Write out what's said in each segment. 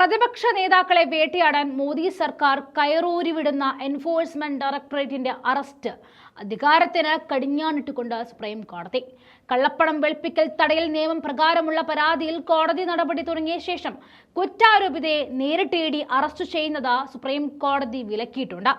പ്രതിപക്ഷ നേതാക്കളെ വേട്ടയാടാൻ മോദി സർക്കാർ കയറൂരി വിടുന്ന എൻഫോഴ്സ്മെന്റ് ഡയറക്ടറേറ്റിന്റെ അറസ്റ്റ് അധികാരത്തിന് കടിഞ്ഞാണിട്ടുകൊണ്ട് സുപ്രീം കോടതി. കള്ളപ്പണം വെളുപ്പിക്കൽ തടയൽ നിയമം പ്രകാരമുള്ള പരാതിയിൽ കോടതി നടപടി തുടങ്ങിയ ശേഷം കുറ്റാരോപിതയെ നേരിട്ടേടി അറസ്റ്റ് ചെയ്യുന്നത് സുപ്രീം കോടതി വിലക്കിയിട്ടുണ്ട്.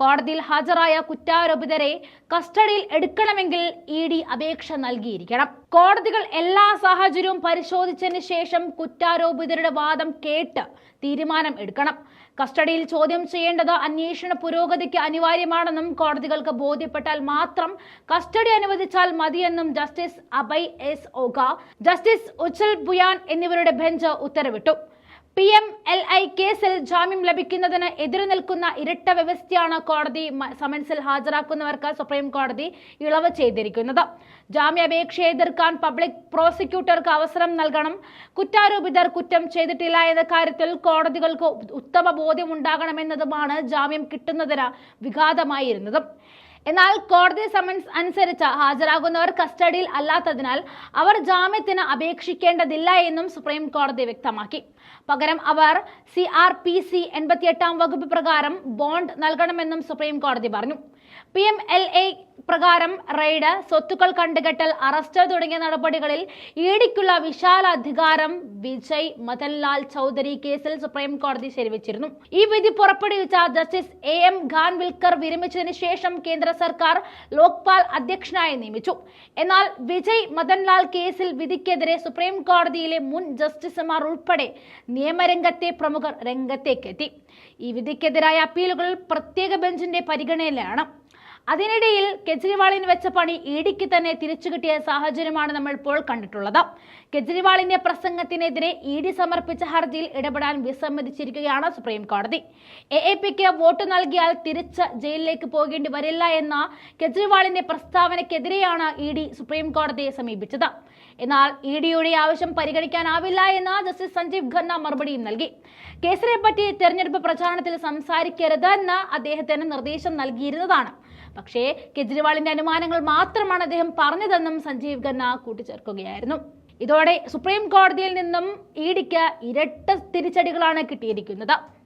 കോടതിയിൽ ഹാജരായ കുറ്റാരോപിതരെ കസ്റ്റഡിയിൽ എടുക്കണമെങ്കിൽ ഇ ഡി അപേക്ഷ നൽകിയിരിക്കണം. കോടതികൾ എല്ലാ സാഹചര്യവും പരിശോധിച്ചതിന് ശേഷം കുറ്റാരോപിതരുടെ വാദം കേട്ട് തീരുമാനം എടുക്കണം. കസ്റ്റഡിയിൽ ചോദ്യം ചെയ്യേണ്ടത് അന്വേഷണ പുരോഗതിക്ക് അനിവാര്യമാണെന്നും കോടതികൾക്ക് ബോധ്യപ്പെട്ടാൽ മാത്രം കസ്റ്റഡി അനുവദിച്ചാൽ മതിയെന്നും justice Abhay S Oka justice Ujjal Bhuyan എന്നിവരുടെ ബെഞ്ച് ഉത്തരവിട്ടു. പി എം എൽ ഐ കേസിൽ ജാമ്യം ലഭിക്കുന്നതിന് എതിരു നിൽക്കുന്ന ഇരട്ട വ്യവസ്ഥയാണ് കോടതി സമൻസിൽ ഹാജരാക്കുന്നവർക്ക് സുപ്രീം കോടതി ഇളവ് ചെയ്തിരിക്കുന്നത്. ജാമ്യാപേക്ഷ എതിർക്കാൻ പബ്ലിക് പ്രോസിക്യൂട്ടർക്ക് അവസരം നൽകണം. കുറ്റാരോപിതർ കുറ്റം ചെയ്തിട്ടില്ല എന്ന കാര്യത്തിൽ കോടതികൾക്ക് ഉത്തമ ബോധ്യം ഉണ്ടാകണമെന്നതുമാണ് ജാമ്യം കിട്ടുന്നതിന് വിഘാതമായിരുന്നത്. എന്നാൽ കോടതി സമൻസ് അനുസരിച്ച് ഹാജരാകുന്നവർ കസ്റ്റഡിയിൽ അല്ലാത്തതിനാൽ അവർ ജാമ്യത്തിന് അപേക്ഷിക്കേണ്ടതില്ല എന്നും സുപ്രീം കോടതി വ്യക്തമാക്കി. പകരം അവർ സി ആർ പി സി എൺപത്തിയെട്ടാം വകുപ്പ് പ്രകാരം ബോണ്ട് നൽകണമെന്നും സുപ്രീം കോടതി പറഞ്ഞു. പി എം എൽ എ പ്രകാരം റെയ്ഡ് സ്വത്തുക്കൾ കണ്ടുകെട്ടൽ അറസ്റ്റ് തുടങ്ങിയ നടപടികളിൽ ഇഡിക്കുള്ള വിശാല അധികാരം വിജയ് മദൻലാൽ ചൗധരി കേസിൽ സുപ്രീം കോടതി ശരിവച്ചിരുന്നു. ഈ വിധി പുറപ്പെടുവിച്ച ജസ്റ്റിസ് എ എം ഖാൻവിൽക്കർ വിരമിച്ചതിന് ശേഷം കേന്ദ്ര സർക്കാർ ലോക്പാൽ അധ്യക്ഷനായി നിയമിച്ചു. എന്നാൽ വിജയ് മദൻലാൽ കേസിൽ വിധിക്കെതിരെ സുപ്രീം കോടതിയിലെ മുൻ ജസ്റ്റിസുമാർ ഉൾപ്പെടെ നിയമരംഗത്തെ പ്രമുഖർ രംഗത്തേക്കെത്തി. ഈ വിധിക്കെതിരായ അപ്പീലുകൾ പ്രത്യേക ബെഞ്ചിന്റെ പരിഗണനയിലാണ്. അതിനിടയിൽ കെജ്രിവാളിന് വെച്ച പണി ഇഡിക്ക് തന്നെ തിരിച്ചു കിട്ടിയ സാഹചര്യമാണ് നമ്മൾ ഇപ്പോൾ കണ്ടിട്ടുള്ളത്. കെജ്രിവാളിന്റെ പ്രസംഗത്തിനെതിരെ ഇ ഡി സമർപ്പിച്ച ഹർജിയിൽ ഇടപെടാൻ വിസമ്മതിച്ചിരിക്കുകയാണ് സുപ്രീം കോടതി. എ എ പിക്ക് വോട്ട് നൽകിയാൽ തിരിച്ച് ജയിലിലേക്ക് പോകേണ്ടി വരില്ല എന്ന കെജ്രിവാളിന്റെ പ്രസ്താവനയ്ക്കെതിരെയാണ് ഇ ഡി സുപ്രീം കോടതിയെ സമീപിച്ചത്. എന്നാൽ ഇ ഡിയുടെ ആവശ്യം പരിഗണിക്കാനാവില്ല എന്ന് ജസ്റ്റിസ് സഞ്ജീവ് ഖന്ന മറുപടിയും നൽകി. കേസിനെ പറ്റി തെരഞ്ഞെടുപ്പ് പ്രചാരണത്തിൽ സംസാരിക്കരുതെന്ന് അദ്ദേഹത്തിന് നിർദ്ദേശം നൽകിയിരുന്നതാണ്. പക്ഷേ കെജ്രിവാളിന്റെ അനുമാനങ്ങൾ മാത്രമാണ് അദ്ദേഹം പറഞ്ഞതെന്നും സഞ്ജീവ് ഖന്ന കൂട്ടിച്ചേർക്കുകയായിരുന്നു. ഇതോടെ സുപ്രീം കോടതിയിൽ നിന്നും ഇ ഡിക്ക് ഇരട്ട തിരിച്ചടികളാണ് കിട്ടിയിരിക്കുന്നത്.